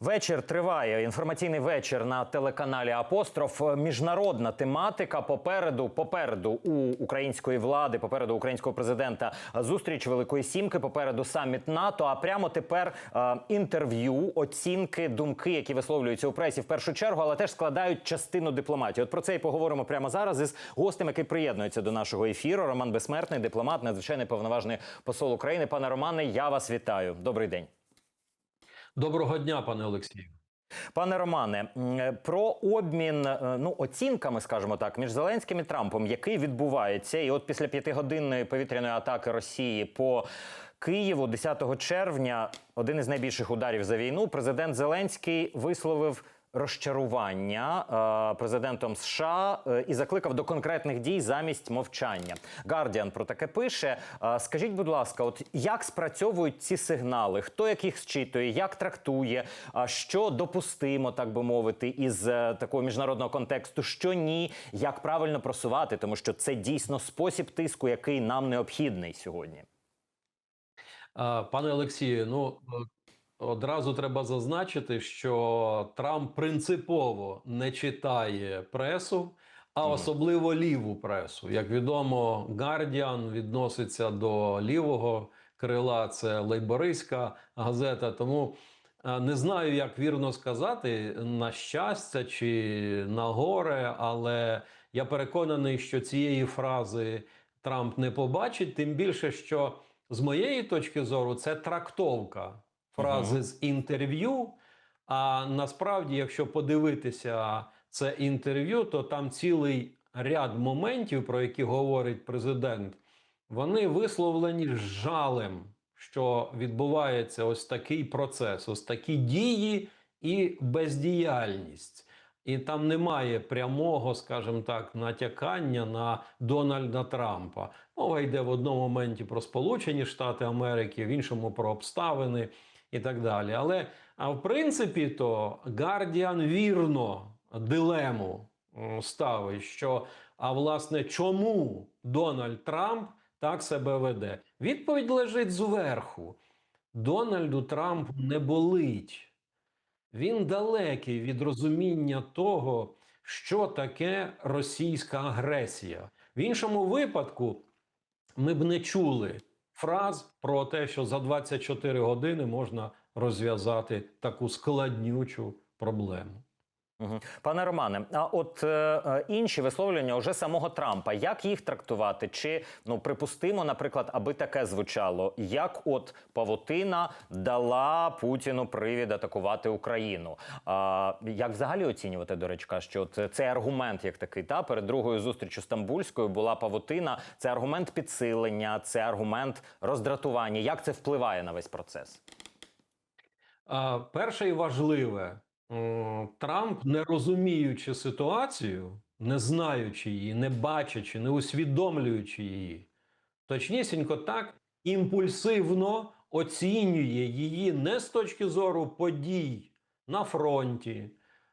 Вечір триває. Інформаційний вечір на телеканалі Апостроф. Міжнародна тематика попереду, попереду у української влади, попереду українського президента. Зустріч Великої Сімки, попереду саміт НАТО. А прямо тепер е, інтерв'ю, оцінки, думки, які висловлюються у пресі в першу чергу, але теж складають частину дипломатії. От про це і поговоримо прямо зараз із гостем, який приєднується до нашого ефіру. Роман Безсмертний, дипломат, надзвичайний повноважний посол України. Пане Романе, я вас вітаю. Добрий день. Доброго дня, пане Олексію. Пане Романе, про обмін е, ну оцінками, скажімо так, між Зеленським і Трампом, який відбувається, і от після п'ятигодинної повітряної атаки Росії по Києву, 10 червня, один із найбільших ударів за війну, президент Зеленський висловив. Розчарування е, президентом США е, і закликав до конкретних дій замість мовчання. Гардіан про таке пише. Е, скажіть, будь ласка, от як спрацьовують ці сигнали? Хто як їх зчитує, як трактує, що допустимо, так би мовити, із такого міжнародного контексту, що ні, як правильно просувати, тому що це дійсно спосіб тиску, який нам необхідний сьогодні. Пане Олексію, ну одразу треба зазначити, що Трамп принципово не читає пресу, а особливо ліву пресу. Як відомо, Guardian відноситься до лівого крила, це лейбористська газета. Тому е, не знаю, як вірно сказати, на щастя чи на горе, але я переконаний, що цієї фрази Трамп не побачить, тим більше, що з моєї точки зору це трактовка фрази з інтерв'ю. А насправді, якщо подивитися це інтерв'ю, то там цілий ряд моментів, про які говорить президент, вони висловлені з жалем, що відбувається ось такий процес, ось такі дії і бездіяльність. І там немає прямого, скажімо так, натякання на Дональда Трампа. Мова йде в одному моменті про Сполучені Штати Америки, в іншому про обставини і так далі. Але в принципі, то Гардіан вірно дилему ставить, що а власне, чому Дональд Трамп так себе веде? Відповідь лежить зверху. Дональду Трампу не болить. Він далекий від розуміння того, що таке російська агресія. В іншому випадку ми б не чули фраз про те, що за 24 години можна розв'язати таку складнючу проблему. Пане Романе, а от е, е, інші висловлення уже самого Трампа, як їх трактувати? Чи ну припустимо, наприклад, аби таке звучало, як от павутина дала Путіну привід атакувати Україну? А, як взагалі оцінювати до речі, що от цей аргумент, як такий, та перед другою зустрічю стамбульською була павутина? Це аргумент підсилення, це аргумент роздратування. Як це впливає на весь процес? Перше і важливе, Трамп, не розуміючи ситуацію, не знаючи її, не бачачи, не усвідомлюючи її, точнісінько так імпульсивно оцінює її не з точки зору подій на фронті,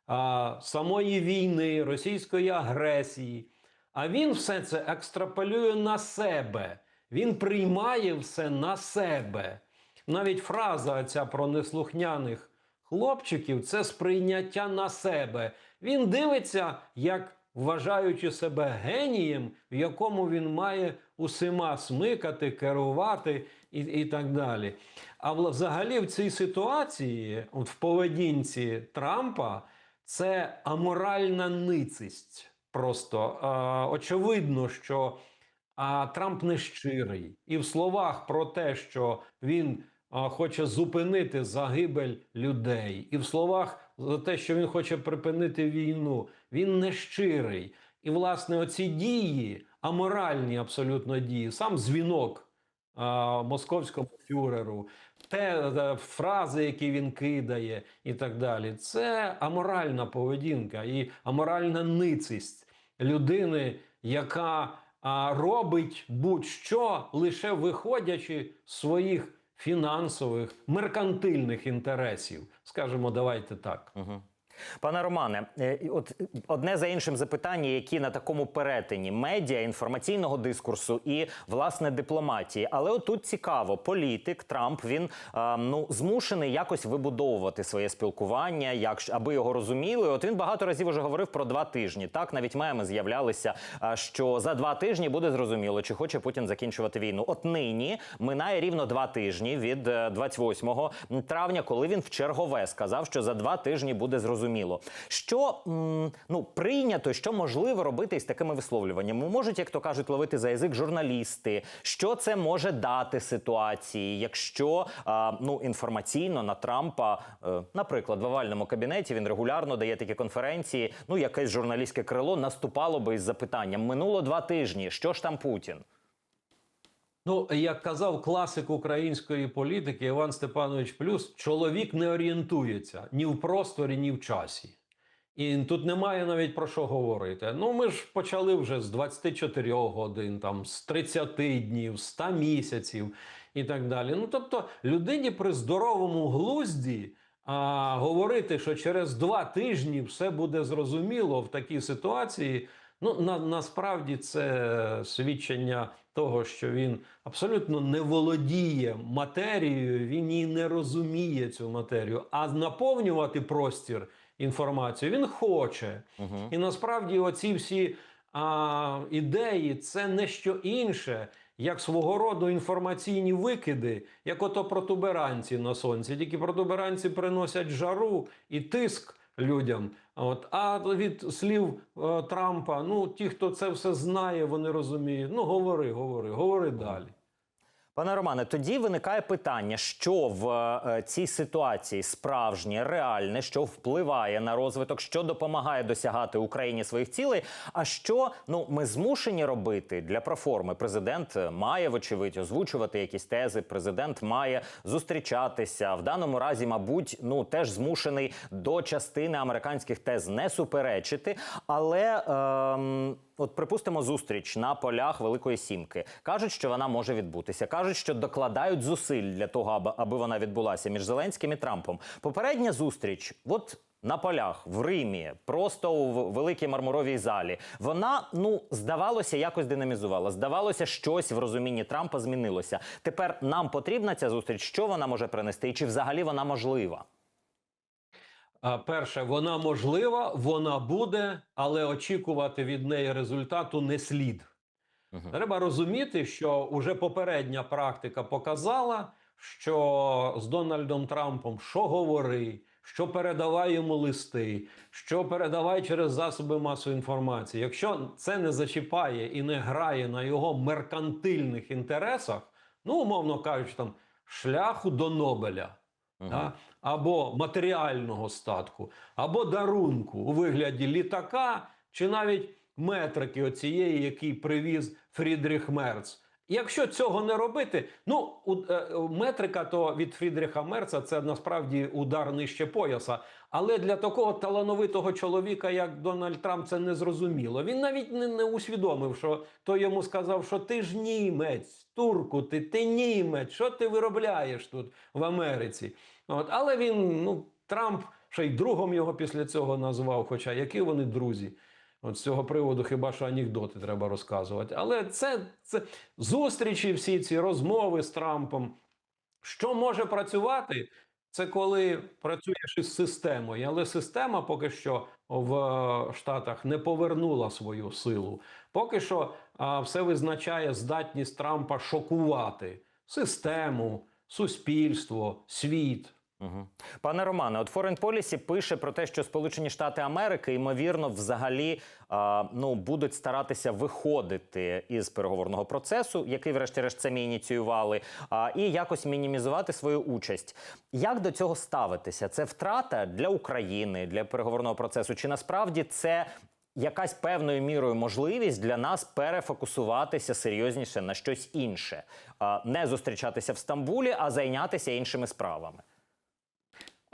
а, самої війни, російської агресії. А він все це екстраполює на себе. Він приймає все на себе. Навіть фраза ця про неслухняних хлопчиків це сприйняття на себе. Він дивиться, як вважаючи себе генієм, в якому він має усіма смикати, керувати і, і так далі. А взагалі в цій ситуації, от в поведінці Трампа, це аморальна ницість. Просто е, очевидно, що а Трамп не щирий. І в словах про те, що він хоче зупинити загибель людей, і в словах за те, що він хоче припинити війну, він не щирий. І, власне, оці дії, аморальні абсолютно дії, сам дзвінок а, московському фюреру, те е, фрази, які він кидає, і так далі, це аморальна поведінка і аморальна ницість людини, яка а, робить будь-що лише виходячи з своїх фінансових меркантильних інтересів. Скажемо, давайте так. Угу. Пане Романе, е, от е, одне за іншим запитання, які на такому перетині медіа, інформаційного дискурсу і власне дипломатії. Але отут цікаво, політик Трамп він е, ну змушений якось вибудовувати своє спілкування, як аби його розуміли. От він багато разів уже говорив про два тижні. Так навіть меми з'являлися, е, що за два тижні буде зрозуміло, чи хоче Путін закінчувати війну. От нині минає рівно два тижні від е, 28 травня, коли він в чергове сказав, що за два тижні буде зрозуміло. Що ну прийнято, що можливо робити із такими висловлюваннями? Можуть, як то кажуть, ловити за язик журналісти. Що це може дати ситуації, якщо ну інформаційно на Трампа, е, наприклад, в овальному кабінеті він регулярно дає такі конференції. Ну, якесь журналістське крило наступало би із запитанням: минуло два тижні. Що ж там Путін? Ну, як казав класик української політики Іван Степанович Плюс, чоловік не орієнтується ні в просторі, ні в часі. І тут немає навіть про що говорити. Ну, ми ж почали вже з 24 годин, там, з 30 днів, 100 місяців і так далі. Ну, тобто, людині при здоровому глузді а, говорити, що через два тижні все буде зрозуміло в такій ситуації. Ну, на, насправді це свідчення того, що він абсолютно не володіє матерією, він і не розуміє цю матерію. А наповнювати простір інформацією він хоче. Угу. І насправді оці всі а, ідеї це не що інше, як свого роду інформаційні викиди, як ото протуберанці на сонці. Тільки протуберанці приносять жару і тиск людям. От, а від слів е, Трампа, ну ті, хто це все знає, вони розуміють. Ну говори, говори, говори далі. Пане Романе, тоді виникає питання, що в е, цій ситуації справжнє, реальне, що впливає на розвиток, що допомагає досягати Україні своїх цілей. А що ну ми змушені робити для проформи? Президент е, має вочевидь озвучувати якісь тези. Президент має зустрічатися в даному разі, мабуть, ну теж змушений до частини американських тез не суперечити, але. Ем... От, припустимо, зустріч на полях Великої Сімки. Кажуть, що вона може відбутися. Кажуть, що докладають зусиль для того, аби, аби вона відбулася між Зеленським і Трампом. Попередня зустріч, от на полях в Римі, просто у великій мармуровій залі, вона ну здавалося, якось динамізувала. Здавалося, щось в розумінні Трампа змінилося. Тепер нам потрібна ця зустріч. Що вона може принести, і чи взагалі вона можлива? Перше, вона можлива, вона буде, але очікувати від неї результату не слід. Треба розуміти, що уже попередня практика показала, що з Дональдом Трампом що говори, що передавай йому листи, що передавай через засоби масової інформації. Якщо це не зачіпає і не грає на його меркантильних інтересах, ну умовно кажучи, там шляху до Нобеля. Мгм. Да? Або матеріального статку, або дарунку у вигляді літака, чи навіть метрики оцієї, який привіз Фрідріх Мерц. Якщо цього не робити, ну у, е, метрика то від Фрідріха Мерца це насправді удар нижче пояса. Але для такого талановитого чоловіка, як Дональд Трамп, це не зрозуміло. Він навіть не, не усвідомив, що той йому сказав, що ти ж німець, турку, ти, ти німець, що ти виробляєш тут в Америці. От, але він, ну, Трамп ще й другом його після цього назвав. Хоча які вони друзі. От з цього приводу хіба що анекдоти треба розказувати. Але це, це зустрічі, всі ці розмови з Трампом. Що може працювати? Це коли працюєш із системою, але система поки що в е, Штатах не повернула свою силу. Поки що а, все визначає здатність Трампа шокувати систему, суспільство, світ. Угу. Пане Романе, от Foreign Policy пише про те, що Сполучені Штати Америки ймовірно взагалі а, ну будуть старатися виходити із переговорного процесу, який, врешті-решт, самі ініціювали, а, і якось мінімізувати свою участь. Як до цього ставитися? Це втрата для України, для переговорного процесу? Чи насправді це? Якась певною мірою можливість для нас перефокусуватися серйозніше на щось інше, а не зустрічатися в Стамбулі, а зайнятися іншими справами.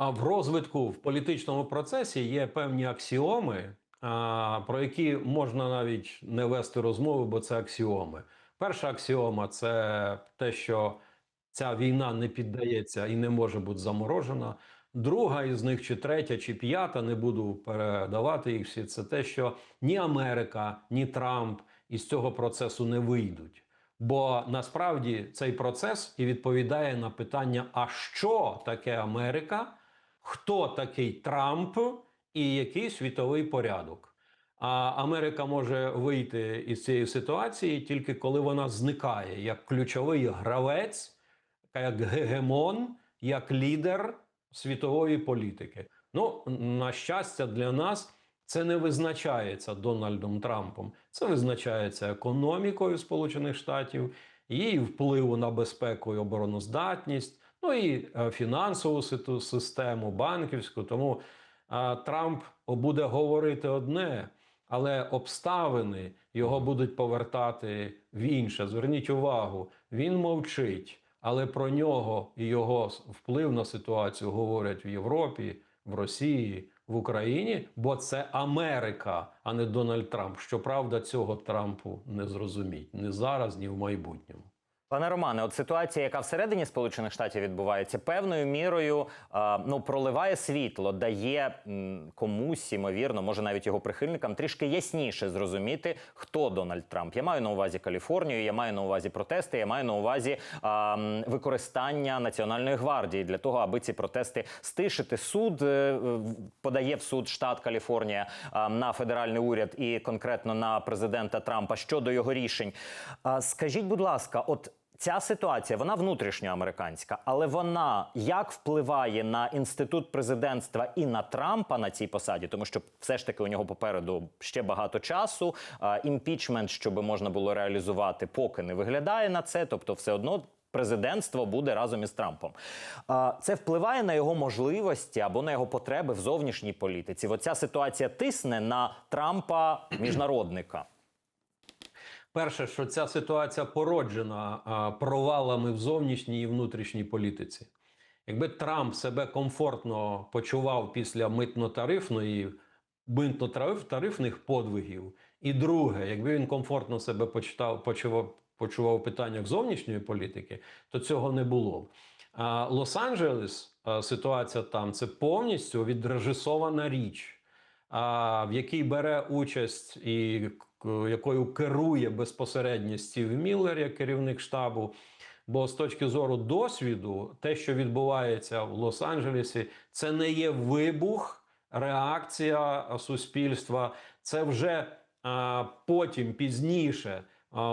А в розвитку в політичному процесі є певні аксіоми, про які можна навіть не вести розмови, бо це аксіоми. Перша аксіома це те, що ця війна не піддається і не може бути заморожена. Друга із них, чи третя, чи п'ята, не буду передавати їх всі. Це те, що ні Америка, ні Трамп із цього процесу не вийдуть. Бо насправді цей процес і відповідає на питання: а що таке Америка, хто такий Трамп і який світовий порядок. А Америка може вийти із цієї ситуації тільки коли вона зникає як ключовий гравець, як гегемон, як лідер світової політики. Ну, на щастя, для нас це не визначається Дональдом Трампом. Це визначається економікою Сполучених Штатів, її впливу на безпеку і обороноздатність, ну і е, фінансову систему, банківську. Тому Трамп буде говорити одне, але обставини його будуть повертати в інше. Зверніть увагу, він мовчить, але про нього і його вплив на ситуацію говорять в Європі, в Росії, в Україні, бо це Америка, а не Дональд Трамп. Щоправда, цього Трампу не зрозуміть ні зараз, ні в майбутньому. Пане Романе, от ситуація, яка всередині Сполучених Штатів відбувається, певною мірою а, ну проливає світло, дає м, комусь, ймовірно, може навіть його прихильникам трішки ясніше зрозуміти, хто Дональд Трамп. Я маю на увазі Каліфорнію, я маю на увазі протести, я маю на увазі м, використання національної гвардії для того, аби ці протести стишити. Суд е, подає в суд штат Каліфорнія а, на федеральний уряд і конкретно на президента Трампа щодо його рішень. А, Скажіть, будь ласка, от. Ця ситуація вона внутрішньоамериканська, але вона як впливає на інститут президентства і на Трампа на цій посаді, тому що все ж таки у нього попереду ще багато часу. Імпічмент, щоб можна було реалізувати, поки не виглядає на це, тобто, все одно. Президентство буде разом із Трампом. Це впливає на його можливості або на його потреби в зовнішній політиці. Оця ситуація тисне на Трампа міжнародника. Перше, що ця ситуація породжена провалами в зовнішній і внутрішній політиці. Якби Трамп себе комфортно почував після митно-тарифної митно-тарифних подвигів, і друге, якби він комфортно себе почитав, почував, почував в питаннях зовнішньої політики, то цього не було. А Лос-Анджелес, ситуація там це повністю відрежисована річ в якій бере участь і якою керує безпосередньо Стів Міллер як керівник штабу. Бо з точки зору досвіду, те, що відбувається в Лос-Анджелесі, це не є вибух, реакція суспільства. Це вже а, потім пізніше,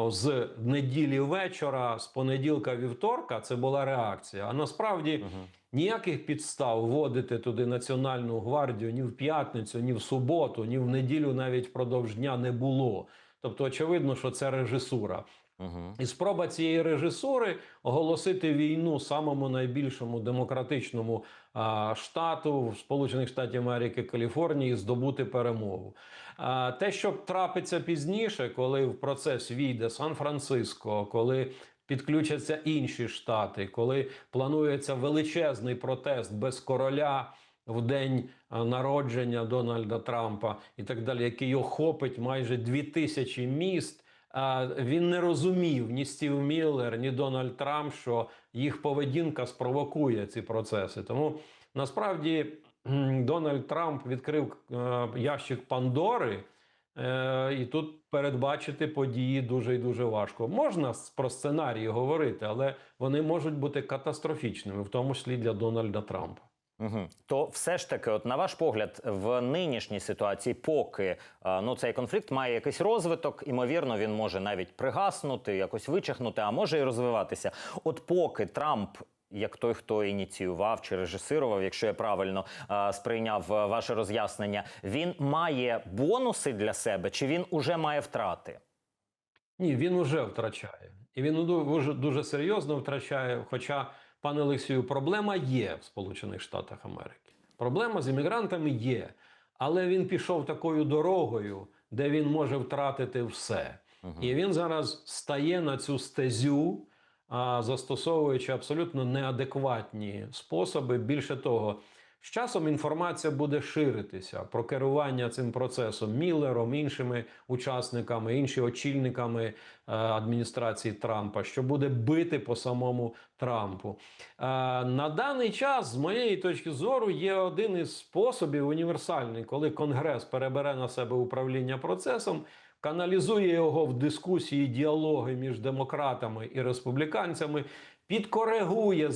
з неділі вечора, з понеділка вівторка, це була реакція. А насправді ніяких підстав вводити туди Національну гвардію ні в п'ятницю, ні в суботу, ні в неділю навіть впродовж дня не було. Тобто, очевидно, що це режисура. Угу. І спроба цієї режисури оголосити війну самому найбільшому демократичному а, штату Сполучених Штатів Америки, Каліфорнії, здобути перемогу. А, те, що трапиться пізніше, коли в процес війде Сан-Франциско, коли підключаться інші штати, коли планується величезний протест без короля. В день народження Дональда Трампа і так далі, який охопить майже дві тисячі міст. Він не розумів ні Стів Міллер, ні Дональд Трамп, що їх поведінка спровокує ці процеси. Тому насправді Дональд Трамп відкрив е, ящик Пандори, е, і тут передбачити події дуже і дуже важко. Можна про сценарії говорити, але вони можуть бути катастрофічними, в тому числі для Дональда Трампа. Угу. То все ж таки, от на ваш погляд, в нинішній ситуації, поки е, ну цей конфлікт має якийсь розвиток, імовірно, він може навіть пригаснути, якось вичахнути, а може і розвиватися. От поки Трамп. Як той, хто ініціював чи режисирував, якщо я правильно е, сприйняв е, ваше роз'яснення, він має бонуси для себе, чи він уже має втрати? Ні, він уже втрачає. І він дуже, дуже серйозно втрачає. Хоча, пане Олексію, проблема є в Сполучених Штатах Америки. Проблема з іммігрантами є. Але він пішов такою дорогою, де він може втратити все. І він зараз стає на цю стезю, застосовуючи абсолютно неадекватні способи. Більше того, З часом інформація буде ширитися про керування цим процесом Міллером, іншими учасниками, іншими очільниками е, адміністрації Трампа, що буде бити по самому Трампу. Е, на даний час, з моєї точки зору, є один із способів універсальний, коли Конгрес перебере на себе управління процесом. Каналізує його в дискусії, діалоги між демократами і республіканцями, підкоригує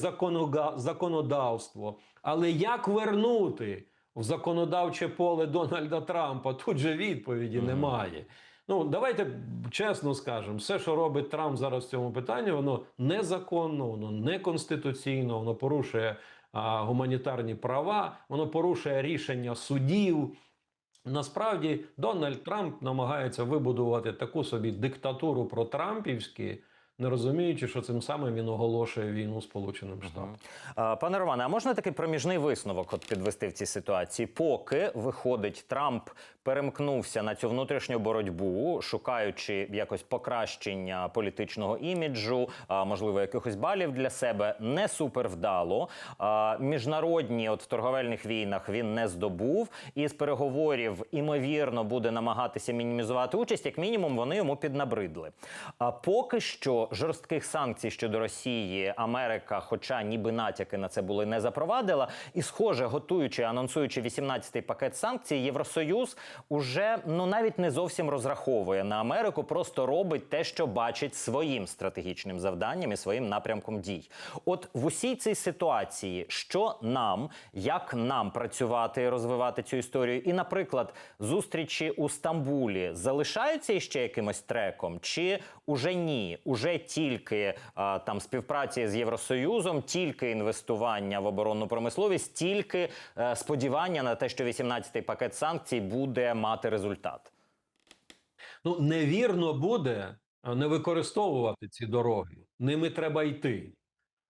законодавство. Але як вернути в законодавче поле Дональда Трампа? Тут же відповіді Мгм. немає. Ну, давайте чесно скажемо, все, що робить Трамп зараз в цьому питанні, воно незаконно, воно неконституційно, воно порушує а, гуманітарні права, воно порушує рішення судів. Насправді Дональд Трамп намагається вибудувати таку собі диктатуру про Трампівські, не розуміючи, що цим самим він оголошує війну Сполученим Штатам. Пане Романе, а можна такий проміжний висновок от підвести в цій ситуації? Поки виходить, Трамп перемкнувся на цю внутрішню боротьбу, шукаючи якось покращення політичного іміджу, можливо, якихось балів для себе, не супер вдало. Міжнародні, от в торговельних війнах, він не здобув, і з переговорів імовірно буде намагатися мінімізувати участь. Як мінімум, вони йому піднабридли. А поки що жорстких санкцій щодо Росії Америка, хоча ніби натяки на це були, не запровадила. І, схоже, готуючи, анонсуючи 18-й пакет санкцій, Євросоюз уже ну навіть не зовсім розраховує на Америку, просто робить те, що бачить своїм стратегічним завданням і своїм напрямком дій. От в усій цій ситуації, що нам, як нам працювати і розвивати цю історію, і, наприклад, зустрічі у Стамбулі залишаються іще якимось треком, чи уже ні? Уже тільки там співпраці з Євросоюзом, тільки інвестування в оборонну промисловість, тільки е, сподівання на те, що 18-й пакет санкцій буде мати результат. Ну, невірно буде не використовувати ці дороги. Ними треба йти.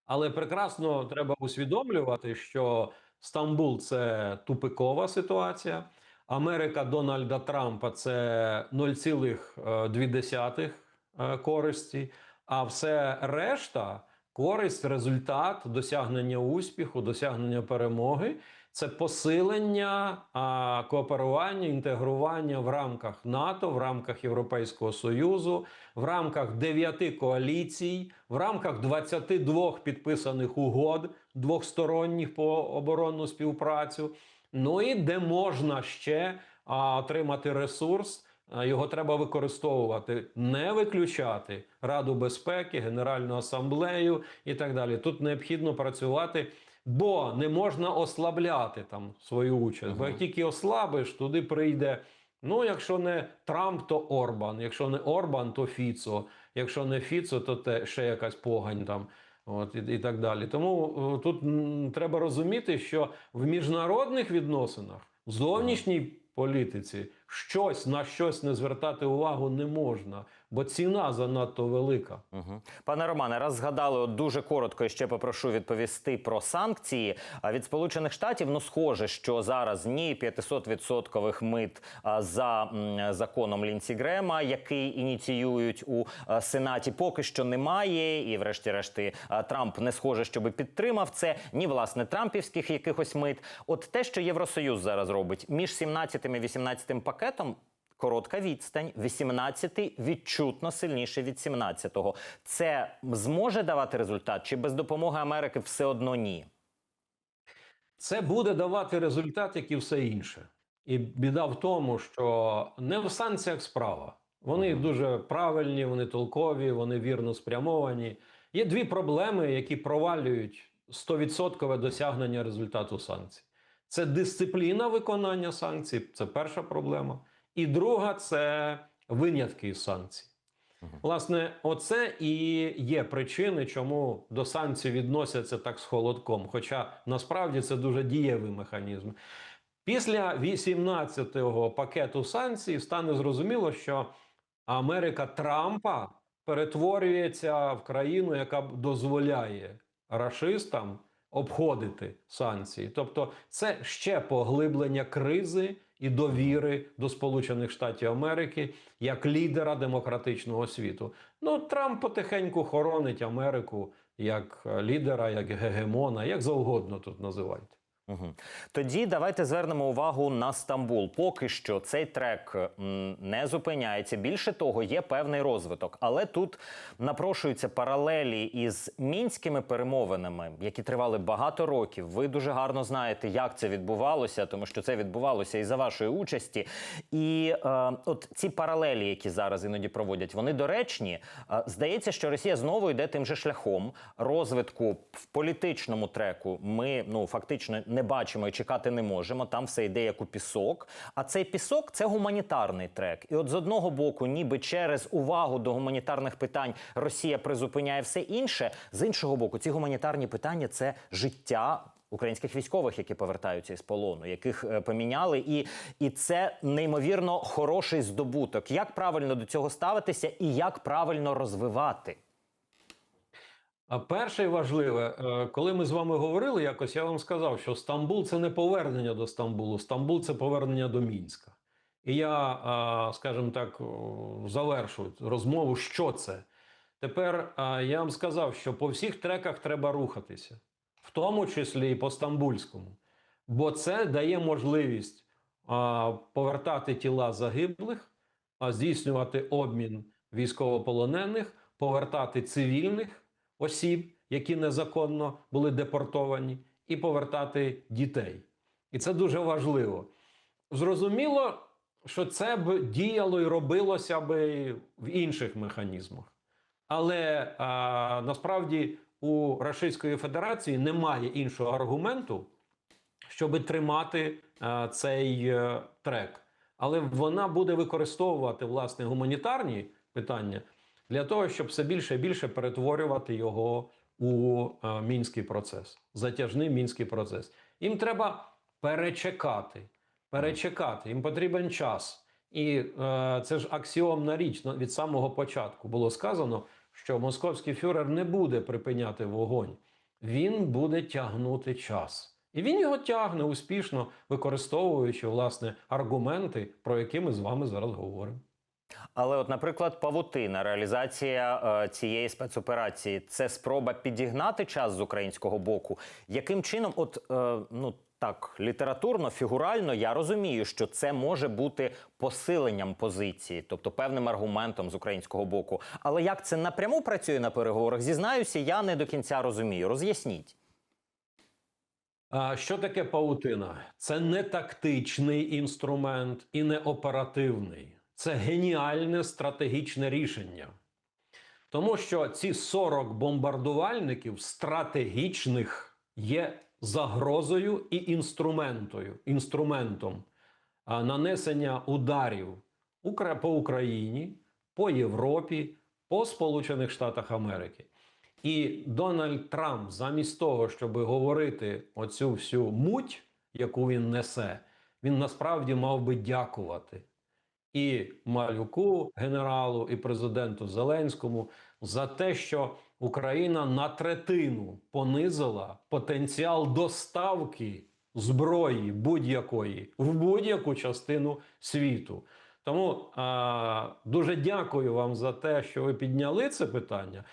Але прекрасно треба усвідомлювати, що Стамбул це тупикова ситуація. Америка Дональда Трампа це 0,2 е, користі, а все решта користь, результат досягнення успіху, досягнення перемоги це посилення а, кооперування, інтегрування в рамках НАТО, в рамках Європейського Союзу, в рамках дев'яти коаліцій, в рамках 22 підписаних угод двохсторонніх по оборонну співпрацю. Ну і де можна ще а, отримати ресурс. А, Його треба використовувати, не виключати Раду безпеки, Генеральну асамблею і так далі. Тут необхідно працювати, бо не можна ослабляти там свою участь. Бо як тільки ослабиш, туди прийде. Ну, якщо не Трамп, то Орбан. Якщо не Орбан, то Фіцо. Якщо не Фіцо, то те ще якась погань там. От і, і так далі. Тому е, тут м, треба розуміти, що в міжнародних відносинах, в зовнішній політиці, щось на щось не звертати увагу не можна, бо ціна занадто велика. Угу. Пане Романе, раз згадали от дуже коротко, і ще попрошу відповісти про санкції. А від Сполучених Штатів ну схоже, що зараз ні 500% мит а, за законом Лінсі Грема, який ініціюють у Сенаті, поки що немає. І, врешті-решти, Трамп не схоже, щоб підтримав це. Ні, власне, трампівських якихось мит. От те, що Євросоюз зараз робить між 17 і 18 пакетом. Коротка відстань, 18-й відчутно сильніше від 17-го. Це зможе давати результат, чи без допомоги Америки все одно ні? Це буде давати результат, як і все інше. І біда в тому, що не в санкціях справа. Вони дуже правильні, вони толкові, вони вірно спрямовані. Є дві проблеми, які провалюють 100% досягнення результату санкцій. Це дисципліна виконання санкцій, це перша проблема. І друга це винятки із санкцій. Власне, оце і є причини, чому до санкцій відносяться так з холодком. Хоча насправді це дуже дієвий механізм. Після 18-го пакету санкцій стане зрозуміло, що Америка Трампа перетворюється в країну, яка дозволяє рашистам обходити санкції. Тобто, це ще поглиблення кризи і довіри до Сполучених Штатів Америки як лідера демократичного світу. Ну, Трамп потихеньку хоронить Америку як лідера, як гегемона, як завгодно тут називайте. Угу. Тоді давайте звернемо увагу на Стамбул. Поки що цей трек не зупиняється. Більше того, є певний розвиток. Але тут напрошуються паралелі із мінськими перемовинами, які тривали багато років. Ви дуже гарно знаєте, як це відбувалося, тому що це відбувалося і за вашої участі. І е, от ці паралелі, які зараз іноді проводять, вони доречні. Е, здається, що Росія знову йде тим же шляхом розвитку в політичному треку. Ми ну фактично не бачимо і чекати не можемо. Там все йде як у пісок. А цей пісок це гуманітарний трек. І от з одного боку, ніби через увагу до гуманітарних питань Росія призупиняє все інше. З іншого боку, ці гуманітарні питання це життя. Українських військових, які повертаються із полону, яких е, поміняли, і, і це неймовірно хороший здобуток. Як правильно до цього ставитися і як правильно розвивати? А перше важливе, е, коли ми з вами говорили, якось я вам сказав, що Стамбул це не повернення до Стамбулу, Стамбул це повернення до Мінська. І я, е, скажімо так, завершу розмову, що це. Тепер е, я вам сказав, що по всіх треках треба рухатися, в тому числі і по стамбульському, бо це дає можливість повертати тіла загиблих, здійснювати обмін військовополонених, повертати цивільних осіб, які незаконно були депортовані, і повертати дітей. І це дуже важливо. Зрозуміло, що це б діяло і робилося б в інших механізмах. Але а, насправді у Російської Федерації немає іншого аргументу, щоб тримати а, цей е, трек. Але вона буде використовувати власне гуманітарні питання для того, щоб все більше і більше перетворювати його у е, мінський процес, затяжний мінський процес. Їм треба перечекати, перечекати. Їм потрібен час. І е, це ж аксіомна річ від самого початку було сказано, що московський фюрер не буде припиняти вогонь, він буде тягнути час. І він його тягне успішно, використовуючи власне аргументи, про які ми з вами зараз говоримо. Але, от, наприклад, павутина, реалізація е, цієї спецоперації це спроба підігнати час з українського боку. Яким чином, от е, ну так, літературно, фігурально, я розумію, що це може бути посиленням позиції, тобто певним аргументом з українського боку. Але як це напряму працює на переговорах, зізнаюся, я не до кінця розумію. Роз'ясніть. Що таке паутина? Це не тактичний інструмент і не оперативний. Це геніальне стратегічне рішення. Тому що ці 40 бомбардувальників стратегічних є загрозою і інструментою, інструментом нанесення ударів по Україні, по Європі, по Сполучених Штатах Америки. І Дональд Трамп, замість того, щоб говорити оцю всю муть, яку він несе, він насправді мав би дякувати і малюку, генералу, і президенту Зеленському за те, що Україна на третину понизила потенціал доставки зброї будь-якої в будь-яку частину світу. Тому а, дуже дякую вам за те, що ви підняли це питання.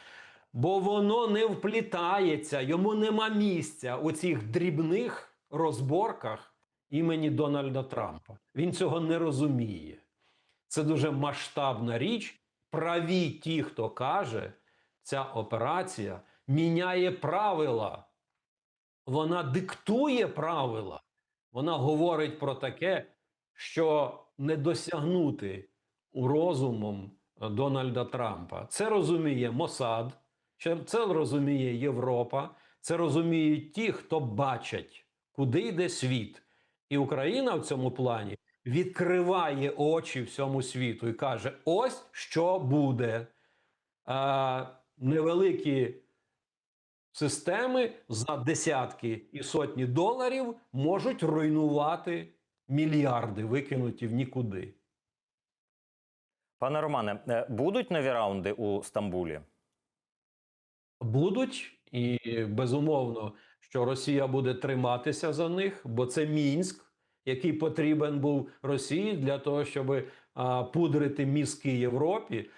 Бо воно не вплітається, йому нема місця у цих дрібних розборках імені Дональда Трампа. Він цього не розуміє. Це дуже масштабна річ. Праві ті, хто каже, ця операція міняє правила. Вона диктує правила. Вона говорить про таке, що не досягнути розумом Дональда Трампа. Це розуміє Мосад, Це розуміє Європа, це розуміють ті, хто бачать, куди йде світ. І Україна в цьому плані відкриває очі всьому світу і каже: ось що буде. А, невеликі системи за десятки і сотні доларів можуть руйнувати мільярди, викинуті в нікуди. Пане Романе, е, будуть нові раунди у Стамбулі? Будуть і безумовно, що Росія буде триматися за них, бо це Мінськ, який потрібен був Росії для того, щоб а, пудрити мізки Європі.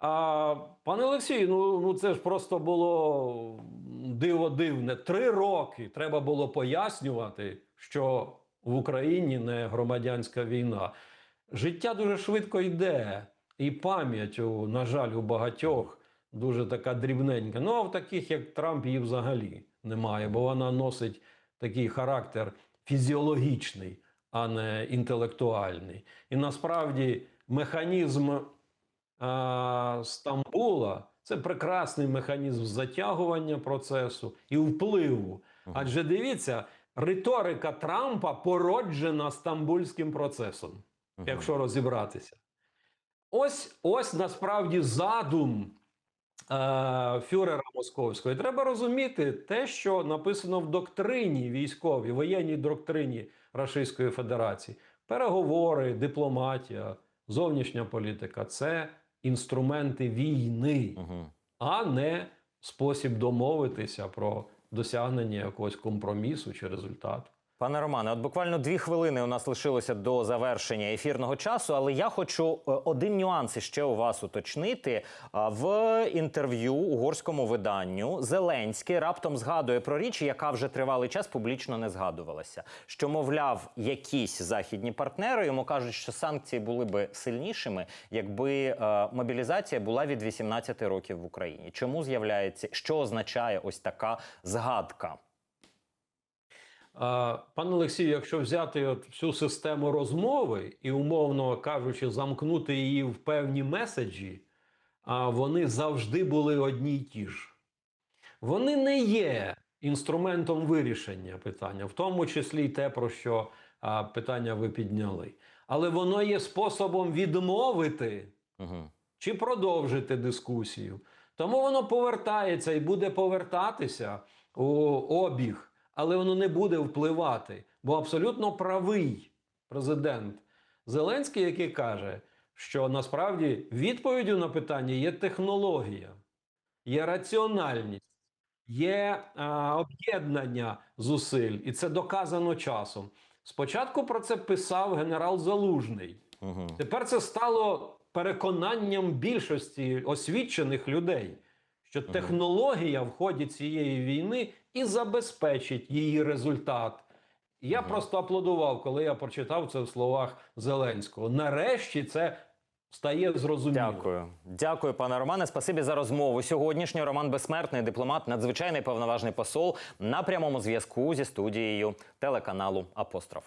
А, пане Олексію, ну, ну це ж просто було диво дивне. Три роки треба було пояснювати, що в Україні не громадянська війна. Життя дуже швидко йде, і пам'ять, на жаль, у багатьох дуже така дрібненька. Ну, а в таких, як Трамп, її взагалі немає, бо вона носить такий характер фізіологічний, а не інтелектуальний. І насправді механізм а, Стамбула це прекрасний механізм затягування процесу і впливу. Адже дивіться, риторика Трампа породжена стамбульським процесом, якщо розібратися. Ось ось насправді задум е, фюрера московського. І треба розуміти те, що написано в доктрині військовій, воєнній доктрині Російської Федерації. Переговори, дипломатія, зовнішня політика це інструменти війни, Угу. а не спосіб домовитися про досягнення якогось компромісу чи результату. Пане Романе, от буквально дві хвилини у нас лишилося до завершення ефірного часу, але я хочу е, один нюанс ще у вас уточнити. А, В інтерв'ю угорському виданню Зеленський раптом згадує про річ, яка вже тривалий час публічно не згадувалася. Що, мовляв, якісь західні партнери йому кажуть, що санкції були би сильнішими, якби е, мобілізація була від 18 років в Україні. Чому з'являється, що означає ось така згадка? Пане Олексію, якщо взяти от всю систему розмови і, умовно кажучи, замкнути її в певні меседжі, вони завжди були одні й ті ж. Вони не є інструментом вирішення питання, в тому числі й те, про що питання ви підняли. Але воно є способом відмовити Угу. чи продовжити дискусію. Тому воно повертається і буде повертатися у обіг, але воно не буде впливати. Бо абсолютно правий президент Зеленський, який каже, що насправді відповіддю на питання є технологія, є раціональність, є а, об'єднання зусиль, і це доказано часом. Спочатку про це писав генерал Залужний. Угу. Тепер це стало переконанням більшості освічених людей, що технологія в ході цієї війни і забезпечить її результат. Я просто аплодував, коли я прочитав це в словах Зеленського. Нарешті це стає зрозуміло. Дякую, дякую, пане Романе. Спасибі за розмову. Сьогоднішній Роман Безсмертний, дипломат, надзвичайний повноважний посол на прямому зв'язку зі студією телеканалу Апостроф.